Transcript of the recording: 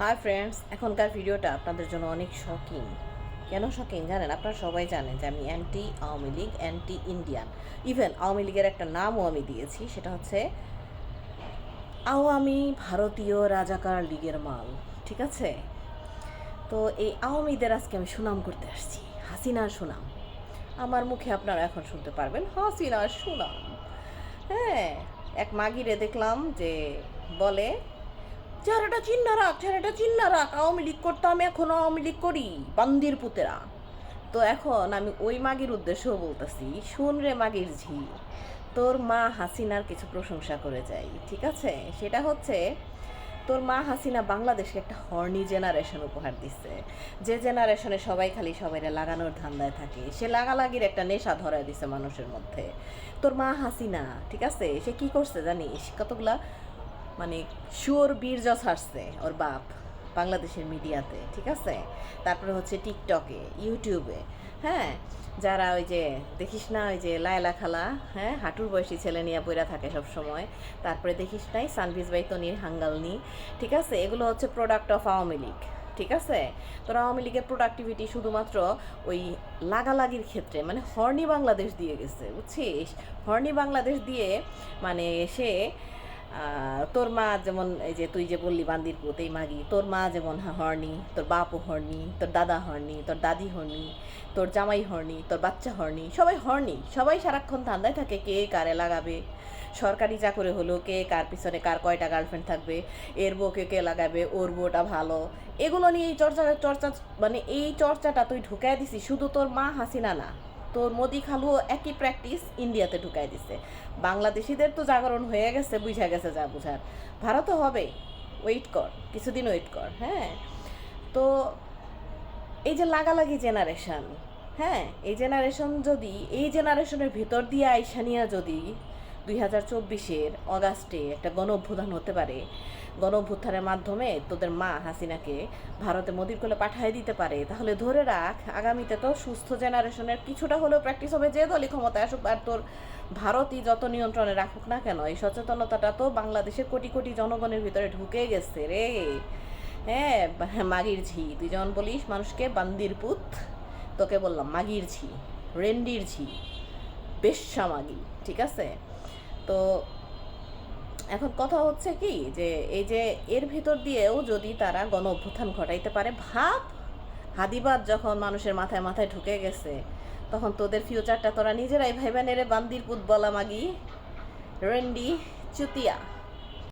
Hi friends এখনকার ভিডিওটা আপনাদের জন্য অনেক শকিং কেন শকিং জানেন? আপনারা সবাই জানেন যে আমি anti Awami League anti Indian even Awami লীগের একটা নামও আমি দিয়েছি, সেটা হচ্ছে আওয়ামী ভারতীয় রাজাকার লীগের মাল, ঠিক আছে? তো এই আওয়ামীদের আজকে আমি সুনাম করতে আসছি, হাসিনার সুনাম। আমার মুখে আপনারা এখন শুনতে পারবেন হাসিনার সুনাম। হ্যাঁ এক মাগিরে দেখলাম যে বলে চেহারাটা চিন্না রাখ, চেহারাটা চিন্না রাখ। আওয়ামী লীগ করতাম এখন আওয়ামী লীগ করি, বান্দির পুতেরা। তো এখন আমি ওই মাগির উদ্দেশ্যও বলতেছি, শুন রে মাগির ঝি, তোর মা হাসিনার কিছু প্রশংসা করে যাই ঠিক আছে? সেটা হচ্ছে, তোর মা হাসিনা বাংলাদেশকে একটা হর্নি জেনারেশন উপহার দিচ্ছে যে জেনারেশনে সবাই খালি সবাইরে লাগানোর ধান্দায় থাকে, সে লাগালাগির একটা নেশা ধরায় দিছে মানুষের মধ্যে। তোর মা হাসিনা, ঠিক আছে? সে কি করছে জানিস? কতগুলা মানে শুয়োর বীর্য ছাড়ছে ওর বাপ বাংলাদেশের মিডিয়াতে ঠিক আছে? তারপরে হচ্ছে টিকটকে ইউটিউবে হ্যাঁ? যারা ওই যে দেখিস না ওই যে লায়লা খালা হ্যাঁ? হাঁটুর বয়সী ছেলে নিয়ে বইরা থাকে সব সময় তারপরে দেখিস নাই সানভিজ বাই তনির হাঙ্গালনি ঠিক আছে? এগুলো হচ্ছে প্রোডাক্ট অফ আওয়ামী লীগ ঠিক আছে? তোর আওয়ামী লীগের প্রোডাক্টিভিটি শুধুমাত্র ওই লাগালাগির ক্ষেত্রে মানে হর্নি বাংলাদেশ দিয়ে গেছে বুঝছিস? হর্নি বাংলাদেশ দিয়ে মানে সে আহ, তোর মা যেমন এই যে তুই যে বললি বান্দির পুত এই মাগি, তোর মা যেমন হর্নি, তোর বাপও হর্নি, তোর দাদা হর্নি, তোর দাদি হর্নি, তোর জামাই হর্নি, তোর বাচ্চা হর্নি, সবাই হর্নি, সবাই সারাক্ষণ ধান্দায় থাকে কে কারে লাগাবে। সরকারি চাকরি হলো কে কার পিছনে কার কয়টা গার্লফ্রেন্ড থাকবে, এর বউকে কে লাগাবে, ওর বউটা ভালো। এগুলো নিয়ে এই চর্চা চর্চা মানে এই চর্চাটা তুই ঢুকাই দিছিস, শুধু তোর মা হাসিনা না। তোর মোদি খালু একই প্র্যাকটিস ইন্ডিয়াতে ঢুকাই দিছে। বাংলাদেশিদের তো জাগরণ হয়ে গেছে, বুঝা গেছে যা বুঝার। ভারতও হবে ওয়েট কর কিছুদিন ওয়েট কর হ্যাঁ? তো এই যে লাগালাগি জেনারেশন হ্যাঁ? এই জেনারেশন যদি, এই জেনারেশনের ভিতর দিয়ে আইসানিয়া যদি দুই হাজার চব্বিশের অগাস্টে একটা গণ অভ্যুত্থান হতে পারে। গণ অভ্যুত্থানের মাধ্যমে তোদের মা হাসিনাকে ভারতে মোদির কোলে পাঠিয়ে দিতে পারে। তাহলে ধরে রাখ, আগামীতে তো সুস্থ জেনারেশনের কিছুটা হলেও প্র্যাকটিস হবে যে দলই ক্ষমতায় আসুক। আর তোর ভারতই যত নিয়ন্ত্রণে রাখুক না কেন, এই সচেতনতাটা তো বাংলাদেশের কোটি কোটি জনগণের ভিতরে ঢুকে গেছে রে। হ্যাঁ বা- মাগির ঝি তুই যেমন বলিস মানুষকে বান্দির পুত। তোকে বললাম মাগির ঝি রেন্ডির ঝি বেশ্যা মাগি, ঠিক আছে? তো এখন কথা হচ্ছে কি যে, এই যে এর ভিতর দিয়েও যদি তারা গণ অভ্যুত্থান ঘটাইতে পারে, ভাব, হাদিবাদ যখন মানুষের মাথায় মাথায় ঢুকে গেছে, তখন তোদের ফিউচারটা তোরা নিজেরাই ভাইবা নেরে বান্দির পুত বলা মাগি, রেন্ডি চুতিয়া।